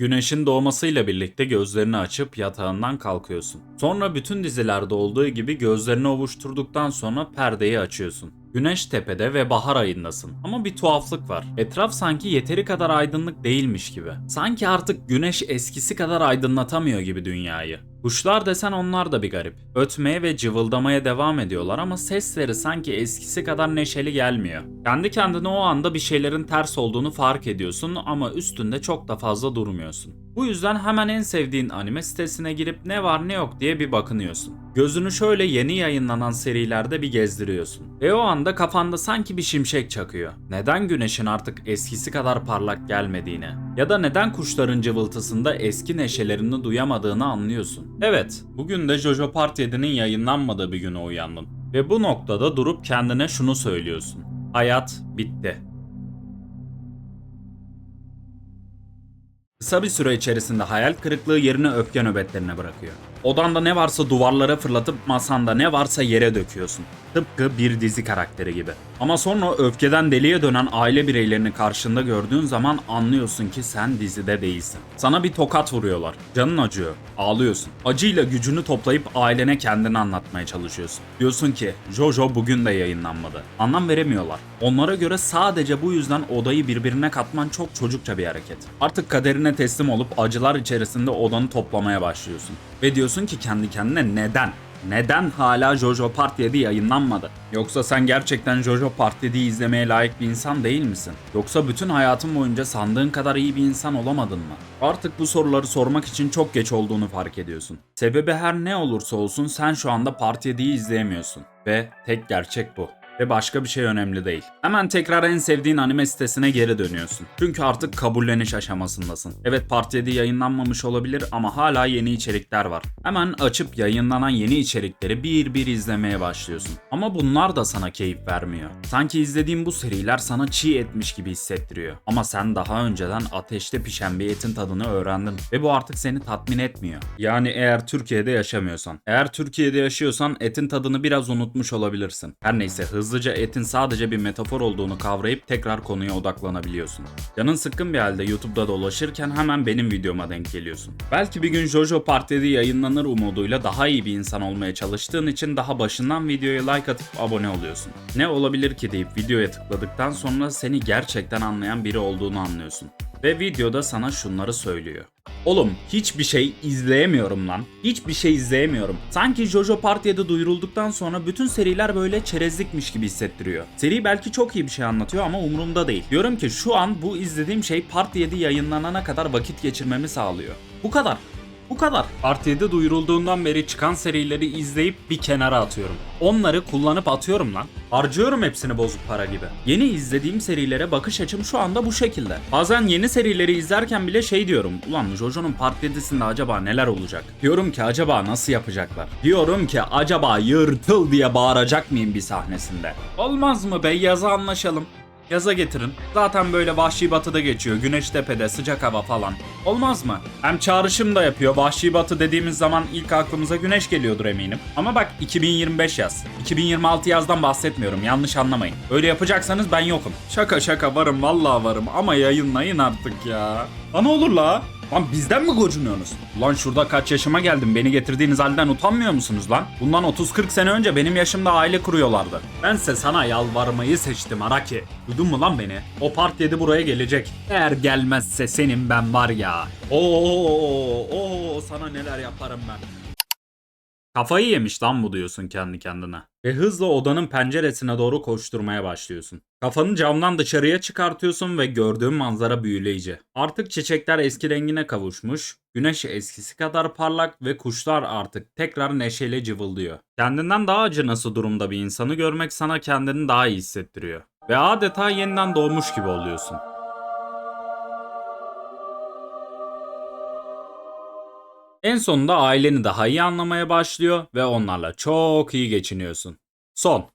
Güneşin doğmasıyla birlikte gözlerini açıp yatağından kalkıyorsun. Sonra bütün dizilerde olduğu gibi gözlerini ovuşturduktan sonra perdeyi açıyorsun. Güneş tepede ve bahar ayındasın. Ama bir tuhaflık var. Etraf sanki yeteri kadar aydınlık değilmiş gibi. Sanki artık güneş eskisi kadar aydınlatamıyor gibi dünyayı. Kuşlar desen onlar da bir garip. Ötmeye ve cıvıldamaya devam ediyorlar ama sesleri sanki eskisi kadar neşeli gelmiyor. Kendi kendine o anda bir şeylerin ters olduğunu fark ediyorsun ama üstünde çok da fazla durmuyorsun. Bu yüzden hemen en sevdiğin anime sitesine girip ne var ne yok diye bir bakınıyorsun. Gözünü şöyle yeni yayınlanan serilerde bir gezdiriyorsun. Ve o anda kafanda sanki bir şimşek çakıyor. Neden güneşin artık eskisi kadar parlak gelmediğini ya da neden kuşların cıvıltısında eski neşelerini duyamadığını anlıyorsun. Evet, bugün de Jojo Part 7'nin yayınlanmadığı bir güne uyandın. Ve bu noktada durup kendine şunu söylüyorsun. Hayat bitti. Kısa bir süre içerisinde hayal kırıklığı yerini öfke nöbetlerine bırakıyor. Odanda ne varsa duvarlara fırlatıp masanda ne varsa yere döküyorsun. Tıpkı bir dizi karakteri gibi. Ama sonra öfkeden deliye dönen aile bireylerini karşında gördüğün zaman anlıyorsun ki sen dizide değilsin. Sana bir tokat vuruyorlar. Canın acıyor. Ağlıyorsun. Acıyla gücünü toplayıp ailene kendini anlatmaya çalışıyorsun. Diyorsun ki Jojo bugün de yayınlanmadı. Anlam veremiyorlar. Onlara göre sadece bu yüzden odayı birbirine katman çok çocukça bir hareket. Artık kaderine teslim olup acılar içerisinde odanı toplamaya başlıyorsun. Ve diyorsun ki kendi kendine neden? Neden hala Jojo Part 7 yayınlanmadı? Yoksa sen gerçekten Jojo Part 7'yi izlemeye layık bir insan değil misin? Yoksa bütün hayatın boyunca sandığın kadar iyi bir insan olamadın mı? Artık bu soruları sormak için çok geç olduğunu fark ediyorsun. Sebebi her ne olursa olsun sen şu anda Part 7'yi izleyemiyorsun. Ve tek gerçek bu. Ve başka bir şey önemli değil. Hemen tekrar en sevdiğin anime sitesine geri dönüyorsun. Çünkü artık kabulleniş aşamasındasın. Evet Part 7 yayınlanmamış olabilir ama hala yeni içerikler var. Hemen açıp yayınlanan yeni içerikleri bir bir izlemeye başlıyorsun. Ama bunlar da sana keyif vermiyor. Sanki izlediğin bu seriler sana çiğ etmiş gibi hissettiriyor. Ama sen daha önceden ateşte pişen bir etin tadını öğrendin ve bu artık seni tatmin etmiyor. Yani eğer Türkiye'de yaşamıyorsan. Eğer Türkiye'de yaşıyorsan etin tadını biraz unutmuş olabilirsin. Her neyse hızlıca etin sadece bir metafor olduğunu kavrayıp tekrar konuya odaklanabiliyorsun. Canın sıkkın bir halde YouTube'da dolaşırken hemen benim videoma denk geliyorsun. Belki bir gün Jojo Part 7 yayınlanır umuduyla daha iyi bir insan olmaya çalıştığın için daha başından videoya like atıp abone oluyorsun. Ne olabilir ki deyip videoya tıkladıktan sonra seni gerçekten anlayan biri olduğunu anlıyorsun. Ve videoda sana şunları söylüyor. Oğlum hiçbir şey izleyemiyorum lan. Hiçbir şey izleyemiyorum. Sanki Jojo Part 7 duyurulduktan sonra bütün seriler böyle çerezlikmiş gibi hissettiriyor. Seri belki çok iyi bir şey anlatıyor ama umurumda değil. Diyorum ki şu an bu izlediğim şey Part 7 yayınlanana kadar vakit geçirmemi sağlıyor. Bu kadar. Bu kadar. Part 7 duyurulduğundan beri çıkan serileri izleyip bir kenara atıyorum. Onları kullanıp atıyorum lan. Harcıyorum hepsini bozuk para gibi. Yeni izlediğim serilere bakış açım şu anda bu şekilde. Bazen yeni serileri izlerken bile şey diyorum. Ulan Jojo'nun Part 7'sinde acaba neler olacak? Diyorum ki acaba nasıl yapacaklar? Diyorum ki acaba yırtıl diye bağıracak mıyım bir sahnesinde? Olmaz mı be yaza anlaşalım. Yaza getirin. Zaten böyle Vahşi Batı'da geçiyor. Güneş tepede, sıcak hava falan. Olmaz mı? Hem çağrışım da yapıyor. Vahşi Batı dediğimiz zaman ilk aklımıza güneş geliyordur eminim. Ama bak 2025 yaz. 2026 yazdan bahsetmiyorum. Yanlış anlamayın. Öyle yapacaksanız ben yokum. Şaka şaka varım vallahi varım ama yayınlayın artık ya. Lan olur la. Lan bizden mi gocunuyorsunuz? Lan şurada kaç yaşıma geldim beni getirdiğiniz halden utanmıyor musunuz lan? Bundan 30-40 sene önce benim yaşımda aile kuruyorlardı. Bense sana yalvarmayı seçtim Araki. Duydun mu lan beni? O part 7 buraya gelecek. Eğer gelmezse senin ben var ya. Oo, oo sana neler yaparım ben. Kafayı yemiş lan bu diyorsun kendi kendine. Ve hızla odanın penceresine doğru koşturmaya başlıyorsun. Kafanı camdan dışarıya çıkartıyorsun ve gördüğün manzara büyüleyici. Artık çiçekler eski rengine kavuşmuş, güneş eskisi kadar parlak ve kuşlar artık tekrar neşeyle cıvıldıyor. Kendinden daha acınası durumda bir insanı görmek sana kendini daha iyi hissettiriyor. Ve adeta yeniden doğmuş gibi oluyorsun. En sonunda aileni daha iyi anlamaya başlıyor ve onlarla çok iyi geçiniyorsun. Son.